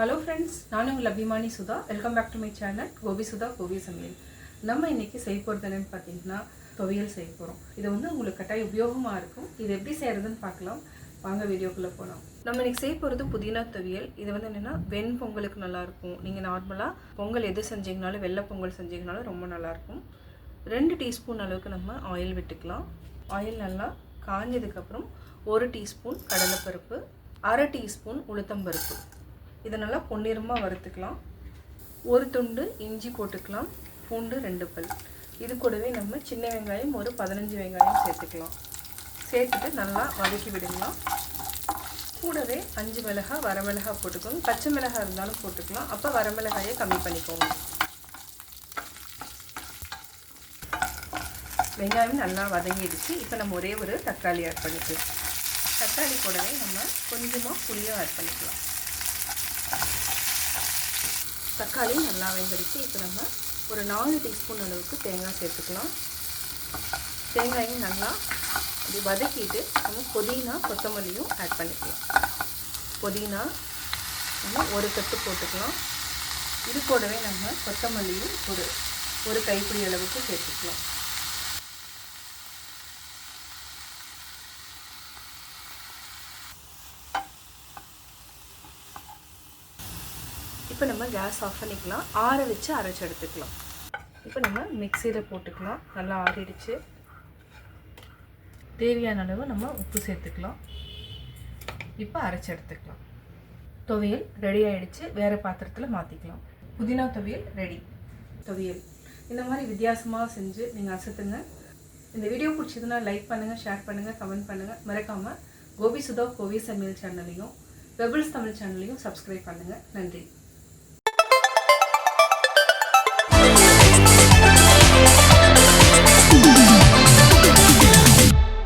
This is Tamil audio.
ஹலோ ஃப்ரெண்ட்ஸ் நானும் உங்கள் அபிமானி Sudha. Welcome back to my channel Gopi Sudha Gopi Samayal. நம்ம இன்றைக்கி செய்ய போகிறது என்னென்னு பார்த்தீங்கன்னா துவையல் செய்ய போகிறோம் இது வந்து உங்களுக்கு கட்டாய உபயோகமாக இருக்கும். இது எப்படி செய்கிறதுன்னு பார்க்கலாம். வாங்க வீடியோக்குள்ளே போகலாம் நம்ம இன்றைக்கி செய்ய போகிறது புதினா துவையல். இது வந்து என்னென்னா வெண் பொங்கலுக்கு நல்லாயிருக்கும் நீங்கள் நார்மலாக பொங்கல் எது செஞ்சீங்கனாலும் வெள்ளை பொங்கல் செஞ்சீங்கனாலும் ரொம்ப நல்லாயிருக்கும் ரெண்டு டீஸ்பூன் அளவுக்கு நம்ம ஆயில் விட்டுக்கலாம். ஆயில் நல்லா காஞ்சதுக்கப்புறம் ஒரு டீஸ்பூன் கடலைப்பருப்பு அரை டீஸ்பூன் உளுத்தம்பருப்பு. இதை நல்லா பொன்னிறமாக வறுத்துக்கலாம். ஒரு துண்டு இஞ்சி போட்டுக்கலாம். பூண்டு ரெண்டு பல். இது கூடவே நம்ம சின்ன வெங்காயம் ஒரு பதினஞ்சு வெங்காயம் சேர்த்துக்கலாம். சேர்த்துட்டு நல்லா வதக்கி விடுங்களாம் கூடவே அஞ்சு மிளகாய் வரமிளகாய் போட்டுக்கோங்க. பச்சை மிளகாய் இருந்தாலும் போட்டுக்கலாம். அப்போ வரமிளகாயை கம்மி பண்ணிக்கோங்க. வெங்காயம் நல்லா வதங்கிடுச்சு. இப்போ நம்ம ஒரே ஒரு தக்காளி ஆட் பண்ணிக்கலாம். தக்காளி கூடவே நம்ம கொஞ்சமாக புளியும் ஆட் பண்ணிக்கலாம். தக்காளி நல்லா வெந்துடுச்சு இப்போ நம்ம ஒரு நாலு டீஸ்பூன் அளவுக்கு தேங்காய் சேர்த்துக்கலாம். தேங்காயும் நல்லா அப்படி வதக்கிட்டு நம்ம புதினா கொத்தமல்லியும் ஆட் பண்ணிக்கலாம். புதினா நம்ம ஒரு கட்டு போட்டுக்கலாம். இது கூடவே நம்ம கொத்தமல்லியும் ஒரு ஒரு கைப்பிடி அளவுக்கு சேர்த்துக்கலாம். இப்போ நம்ம கேஸ் ஆஃப் பண்ணிக்கலாம். ஆற வச்சு அரைச்சி எடுத்துக்கலாம். இப்போ நம்ம மிக்சியில் போட்டுக்கலாம். நல்லா ஆறிடுச்சு. தேவையான அளவு நம்ம உப்பு சேர்த்துக்கலாம். இப்போ அரைச்சி எடுத்துக்கலாம். துவையல் ரெடி ஆகிடுச்சு வேறு பாத்திரத்தில் மாற்றிக்கலாம் புதினா துவையல் ரெடி துவையல். இந்த மாதிரி வித்தியாசமாக செஞ்சு நீங்கள் அசத்துங்க. இந்த வீடியோ பிடிச்சதுன்னா லைக் பண்ணுங்கள் ஷேர் பண்ணுங்கள் கமெண்ட் பண்ணுங்கள் மறக்காமல் கோபி சுதா கோவி சமையல் சேனலையும் பெபிள்ஸ் தமிழ் சேனலையும் சப்ஸ்கிரைப் பண்ணுங்கள் நன்றி.